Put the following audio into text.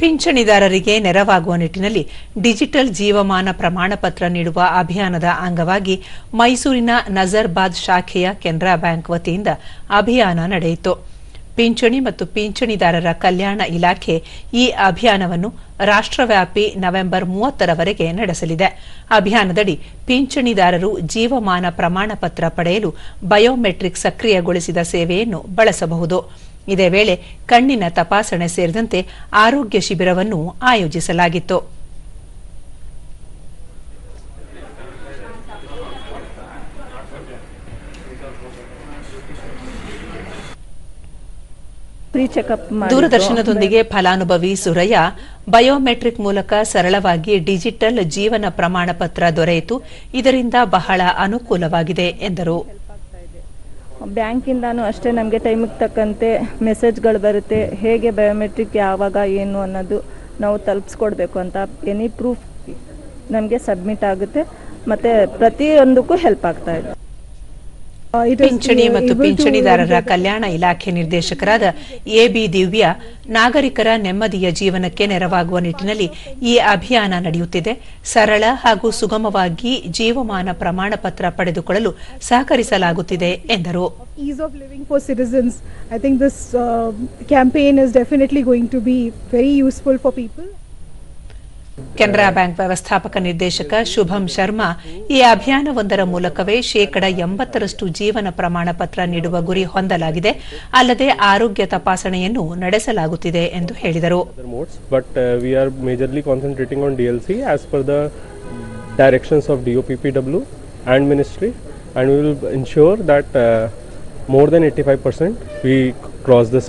ಪಿಂಚಣಿದಾರರಿಗೆ ನೆರವಾಗುವ ನಿಟ್ಟಿನಲ್ಲಿ ಡಿಜಿಟಲ್ ಜೀವಮಾನ ಪ್ರಮಾಣ ಪತ್ರ ನೀಡುವ ಅಭಿಯಾನದ ಅಂಗವಾಗಿ ಮೈಸೂರಿನ ನಜರ್ಬಾದ್ ಶಾಖೆಯ ಕೆನರಾ ಬ್ಯಾಂಕ್ ವತಿಯಿಂದ ಅಭಿಯಾನ ನಡೆಯಿತು. ಪಿಂಚಣಿ ಮತ್ತು ಪಿಂಚಣಿದಾರರ ಕಲ್ಯಾಣ ಇಲಾಖೆ ಈ ಅಭಿಯಾನವನ್ನು ರಾಷ್ಟ್ರವ್ಯಾಪಿ ನವೆಂಬರ್ ಮೂವತ್ತರವರೆಗೆ ನಡೆಸಲಿದೆ. ಅಭಿಯಾನದಡಿ ಪಿಂಚಣಿದಾರರು ಜೀವಮಾನ ಪ್ರಮಾಣ ಪತ್ರ ಪಡೆಯಲು ಬಯೋಮೆಟ್ರಿಕ್ ಸಕ್ರಿಯಗೊಳಿಸಿದ ಸೇವೆಯನ್ನು ಬಳಸಬಹುದು. ಇದೇ ವೇಳೆ ಕಣ್ಣಿನ ತಪಾಸಣೆ ಸೇರಿದಂತೆ ಆರೋಗ್ಯ ಶಿಬಿರವನ್ನು ಆಯೋಜಿಸಲಾಗಿತ್ತು. ದೂರದರ್ಶನದೊಂದಿಗೆ ಫಲಾನುಭವಿ ಸುರಯ್ಯ ಬಯೋಮೆಟ್ರಿಕ್ ಮೂಲಕ ಸರಳವಾಗಿ ಡಿಜಿಟಲ್ ಜೀವನ ಪ್ರಮಾಣ ಪತ್ರ ದೊರೆಯಿತು. ಇದರಿಂದ ಬಹಳ ಅನುಕೂಲವಾಗಿದೆ ಎಂದರು. ಬ್ಯಾಂಕಿಂದಾನು ಅಷ್ಟೇ ನಮಗೆ ಟೈಮಿಗೆ ತಕ್ಕಂತೆ ಮೆಸೇಜ್ಗಳು ಬರುತ್ತೆ. ಹೇಗೆ ಬಯೋಮೆಟ್ರಿಕ್ ಯಾವಾಗ, ಏನು ಅನ್ನೋದು ನಾವು ತಲುಪಿಸ್ಕೊಡ್ಬೇಕು ಅಂತ ಎನಿ ಪ್ರೂಫ್ ನಮಗೆ ಸಬ್ಮಿಟ್ ಆಗುತ್ತೆ. ಮತ್ತು ಪ್ರತಿಯೊಂದಕ್ಕೂ ಹೆಲ್ಪ್ ಆಗ್ತಾ ಇದೆ. ಪಿಂಚಣಿ ಮತ್ತು ಪಿಂಚಣಿದಾರರ ಕಲ್ಯಾಣ ಇಲಾಖೆ ನಿರ್ದೇಶಕರಾದ ಎಬಿ ದಿವ್ಯ ನಾಗರಿಕರ ನೆಮ್ಮದಿಯ ಜೀವನಕ್ಕೆ ನೆರವಾಗುವ ನಿಟ್ಟಿನಲ್ಲಿ ಈ ಅಭಿಯಾನ ನಡೆಯುತ್ತಿದೆ. ಸರಳ ಹಾಗೂ ಸುಗಮವಾಗಿ ಜೀವಮಾನ ಪ್ರಮಾಣ ಪತ್ರ ಪಡೆದುಕೊಳ್ಳಲು ಸಹಕರಿಸಲಾಗುತ್ತಿದೆ ಎಂದರು. Ease of living for citizens I think this campaign is definitely going to be very useful for people. Canara bank ವ್ಯವಸ್ಥಾಪಕ ನಿರ್ದೇಶಕ ಶುಭಂ ಶರ್ಮಾ ಈ ಅಭಿಯಾನವೊಂದರ ಮೂಲಕವೇ ಶೇಕಡ ಎಂಬತ್ತರಷ್ಟು ಜೀವನ ಪ್ರಮಾಣ ಪತ್ರ ನೀಡುವ ಗುರಿ ಹೊಂದಲಾಗಿದೆ ಅಲ್ಲದೆ ಆರೋಗ್ಯ ತಪಾಸಣೆಯನ್ನು ನಡೆಸಲಾಗುತ್ತಿದೆ ಎಂದು ಹೇಳಿದರು other modes, but uh, we are majorly concentrating on DLC as per the directions of DOPPW and Ministry, and we will ensure that uh, more than 85% we cross this